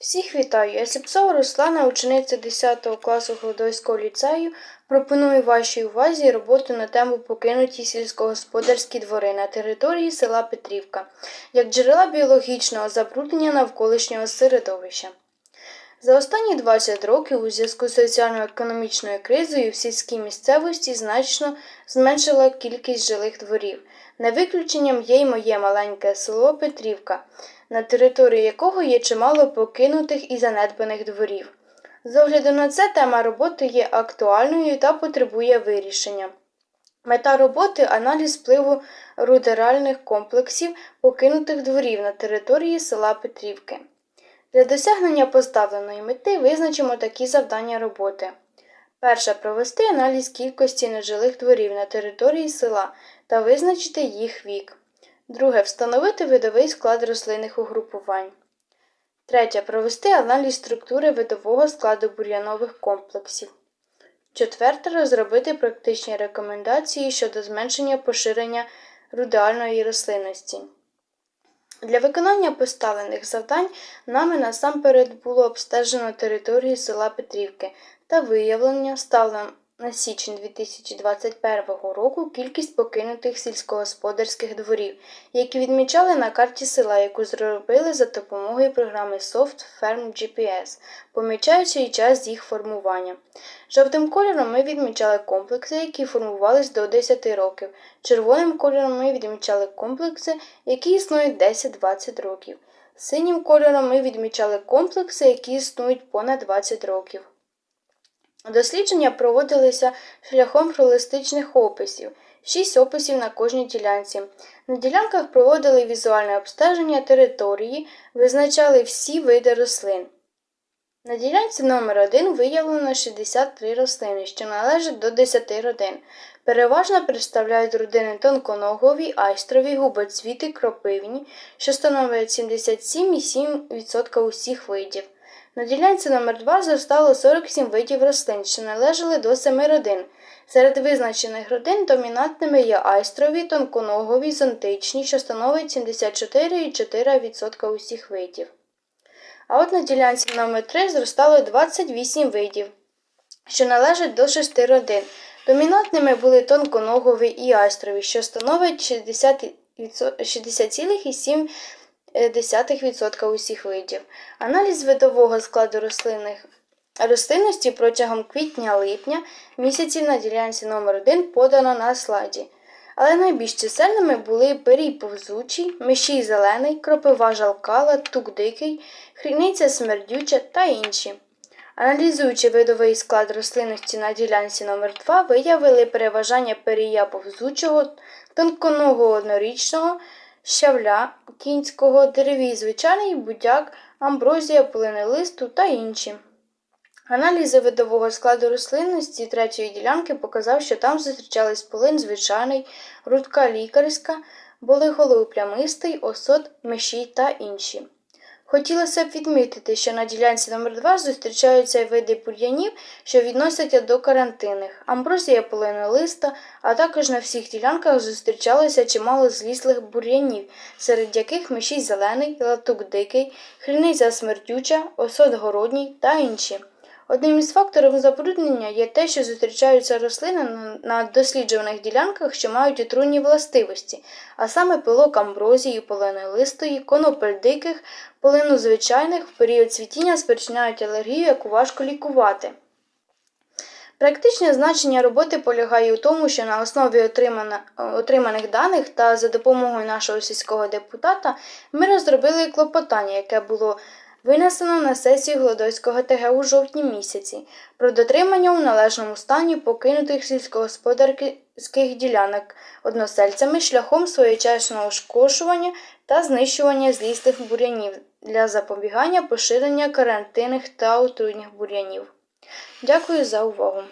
Всіх вітаю! Я Сіпсова Руслана, учениця 10 класу Голодойського ліцею. Пропоную вашій увазі роботу на тему покинуті сільськогосподарські двори на території села Петрівка, як джерела біологічного забруднення навколишнього середовища. За останні 20 років у зв'язку з соціально-економічною кризою в сільській місцевості значно зменшила кількість жилих дворів. Не виключенням є й моє маленьке село Петрівка, на території якого є чимало покинутих і занедбаних дворів. З огляду на це тема роботи є актуальною та потребує вирішення. Мета роботи аналіз впливу рудеральних комплексів покинутих дворів на території села Петрівки. Для досягнення поставленої мети визначимо такі завдання роботи. Перше провести аналіз кількості нежилих дворів на території села та визначити їх вік. Друге встановити видовий склад рослинних угрупувань. Третє провести аналіз структури видового складу бур'янових комплексів. Четверте розробити практичні рекомендації щодо зменшення поширення рудеальної рослинності. Для виконання поставлених завдань нами насамперед було обстежено територію села Петрівки та виявлення станом на січень 2021 року кількість покинутих сільськогосподарських дворів, які відмічали на карті села, яку зробили за допомогою програми Soft Farm GPS, помічаючи і час їх формування. Жовтим кольором ми відмічали комплекси, які формувались до 10 років. Червоним кольором ми відмічали комплекси, які існують 10-20 років. Синім кольором ми відмічали комплекси, які існують понад 20 років. Дослідження проводилися шляхом холістичних описів, шість описів на кожній ділянці. На ділянках проводили візуальне обстеження території, визначали всі види рослин. На ділянці номер 1 виявлено 63 рослини, що належать до 10 родин. Переважно представляють родини тонконогові, айстрові, губоцвіти, кропивні, що становлять 77,7% усіх видів. На ділянці номер 2 зростало 47 видів рослин, що належали до 7 родин. Серед визначених родин домінантними є айстрові, тонконогові, зонтичні, що становить 74,4% усіх видів. А от на ділянці номер 3 зростало 28 видів, що належать до 6 родин. Домінантними були тонконогові і айстрові, що становить 60,7%. 0,1% усіх видів. Аналіз видового складу рослинних рослинності протягом квітня-липня місяців на ділянці номер 1 подано на слайді. Але найбільш чисельними були перій повзучий, мишій зелений, кропива жалкала, тук дикий, хріниця смердюча та інші. Аналізуючи видовий склад рослинності на ділянці номер 2 виявили переважання перія повзучого, тонконого однорічного, щавля, кінського, деревій, звичайний будяк, амброзія, листу та інші. Аналізи видового складу рослинності третьої ділянки показав, що там зустрічались полин звичайний, рудка лікарська, болиголов плямистий, осот, мишій та інші. Хотілося б відмітити, що на ділянці номер 2 зустрічаються види бур'янів, що відносяться до карантинних, амброзія полинолиста, а також на всіх ділянках зустрічалося чимало зліслих бур'янів, серед яких мишій зелений, латук дикий, хріниця смертюча, осот городній та інші. Одним із факторів забруднення є те, що зустрічаються рослини на досліджуваних ділянках, що мають отруйні властивості, а саме пилок амброзії, полини листої, конопель диких, полину звичайних в період цвітіння спричиняють алергію, яку важко лікувати. Практичне значення роботи полягає у тому, що на основі отриманих даних та за допомогою нашого сільського депутата ми розробили клопотання, яке було винесено на сесію Голодойського ТГ у жовтні місяці про дотримання у належному стані покинутих сільськогосподарських ділянок односельцями шляхом своєчасного шкошування та знищування злістих бур'янів для запобігання поширення карантинних та отруйних бур'янів. Дякую за увагу!